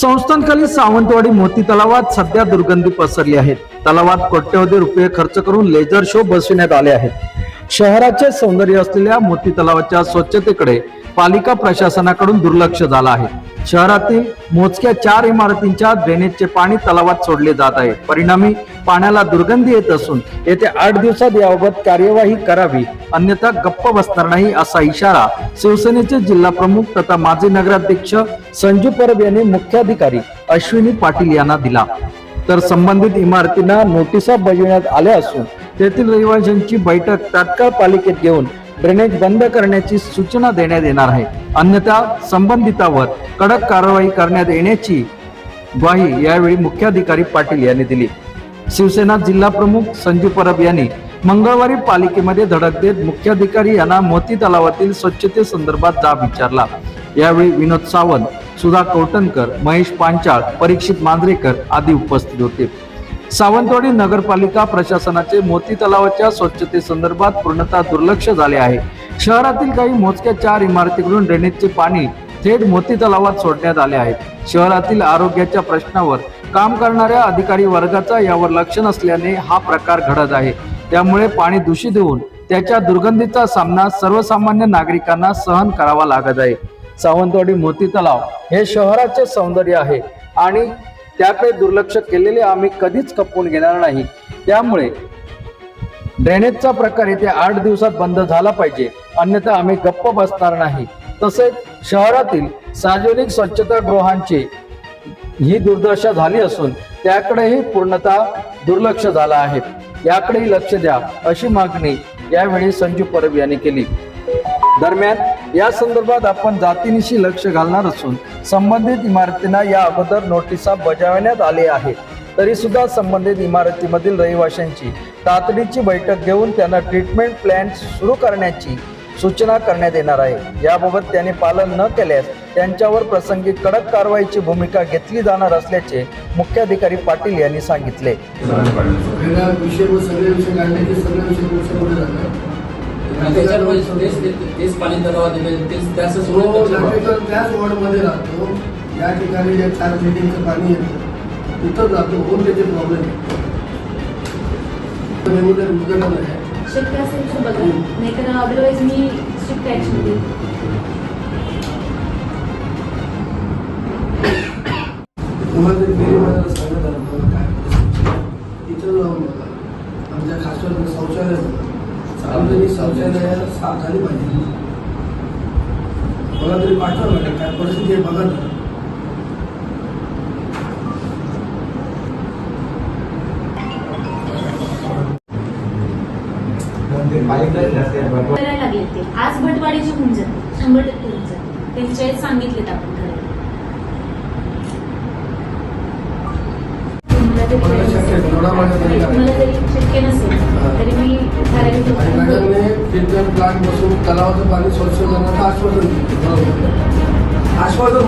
संस्थांखाली सावंतवाडी मोती तलावात सध्या दुर्गंधी पसरली आहे. तलावात कोट्यवधी रुपये खर्च करून लेझर शो बसविण्यात आले आहेत. शहराचे सौंदर्य असलेल्या मोती तलावाच्या स्वच्छतेकडे पालिका प्रशासनाकडून दुर्लक्ष झालं आहे. शहरातील मोजक्या चार इमारतींच्या ड्रेनेजचे पाणी तलावात सोडले जात आहे. परिणामी पाण्याला दुर्गंधी येत असून येत्या आठ दिवसात याबाबत कार्यवाही करावी. अन्यथा गप्प बसणार नाही असा इशारा शिवसेनेचे जिल्हा प्रमुख तथा माजी नगराध्यक्ष संजू परब यांनी मुख्याधिकारी अश्विनी पाटील यांना दिला. तर संबंधित इमारतींना नोटिसा बजावण्यात आल्या असून तेथील रहिवाशांची बैठक तात्काळ पालिकेत घेऊन ड्रेनेज बंद करण्याची सूचना देण्यात येणार आहे. अन्यथा संबंधितावर कडक कारवाई करण्यात येण्याची ग्वाही यावेळी मुख्याधिकारी पाटील यांनी दिली. शिवसेना जिल्हा प्रमुख संजू परब यांनी मंगळवारी पालिकेमध्ये धडक देत मुख्याधिकारी यांना मोती तलावातील स्वच्छते संदर्भात जाब विचारला. यावेळी विनोद सावंत सुधा कौटनकर महेश पांचाळ परीक्षित मांजरेकर आदी उपस्थित होते. सावंतवाडी नगरपालिका प्रशासनाचे मोती तलावाच्या स्वच्छते संदर्भात पूर्णतः दुर्लक्ष झाले आहे. शहरातील काही मोजक्या चार इमारतीकडून ड्रेनेजचे पाणी थेट मोती तलावात सोडण्यात आले आहे. शहरातील आरोग्याच्या प्रश्नावर काम करणाऱ्या अधिकारी वर्गाचा यावर लक्ष नसल्याने हा प्रकार घडत आहे. त्यामुळे पाणी दूषित होऊन त्याच्या दुर्गंधीचा सामना सर्वसामान्य नागरिकांना सहन करावा लागत आहे. सावंतवाडी मोती तलाव हे शहराचे सौंदर्य आहे आणि त्याकडे दुर्लक्ष केलेले आम्ही कधीच खपवून घेणार नाही. त्यामुळे ड्रेनेजचा प्रकार येथे आठ दिवसात बंद झाला पाहिजे. अन्यथा आम्ही गप्प बसणार नाही. तसेच शहरातील सार्वजनिक स्वच्छता गृहांची ही दुर्दशा झाली असून त्याकडेही पूर्णतः दुर्लक्ष झालं आहे. याकडे लक्ष द्या अशी मागणी यावेळी संजू परब यांनी केली. दरम्यान या संदर्भात आपण जातीनिशी लक्ष घालणार असून संबंधित इमारतींना या अगोदर नोटिसा बजावण्यात आली आहे. तरी सुद्धा संबंधित इमारतीमधील रहिवाशांची तातडीची बैठक घेऊन त्यांना ट्रीटमेंट प्लॅन सुरू करण्याची सूचना करण्यात येणार आहे. याबाबत त्यांनी पालन न केल्यास त्यांच्यावर प्रसंगी कडक कारवाईची भूमिका घेतली जाणार असल्याचे मुख्याधिकारी पाटील यांनी सांगितले. त्याच्यामुळे या ठिकाणी जे चार पाणी येतं तिथं जातो होऊन त्याचे प्रॉब्लेम रेग्युलर उद्घाटन आहे शक्य असेल तर बघा. नाहीतर अदरवाईज मी स्ट्रिक्ट ॲक्शन देईन तुम्हाला जरी फेरी काय तिथं जाऊन आमच्या खासकर शौचालय सार्वजनिक शौचालय साफ झाली पाहिजे. मला तरी पाठवा लागेल काय परिस्थिती आहे बघा करायला लागले ते. आज भटवाडीचे होऊन जाते. शंभर टक्के होऊन जाते. त्यांच्या सांगितलेत आपण मला तरी शक्य नसेल. तरी मी ट्रीटमेंट प्लांट बसून तलावाचं पाणी स्वच्छ करण्याचं आश्वासन दिलं आश्वासन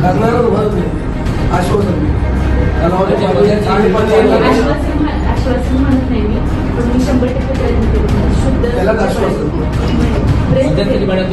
करणारच नाही. तलावाचं पाणी आश्वासन म्हणत नाही मी. पण मी शंभर टक्के मॅडम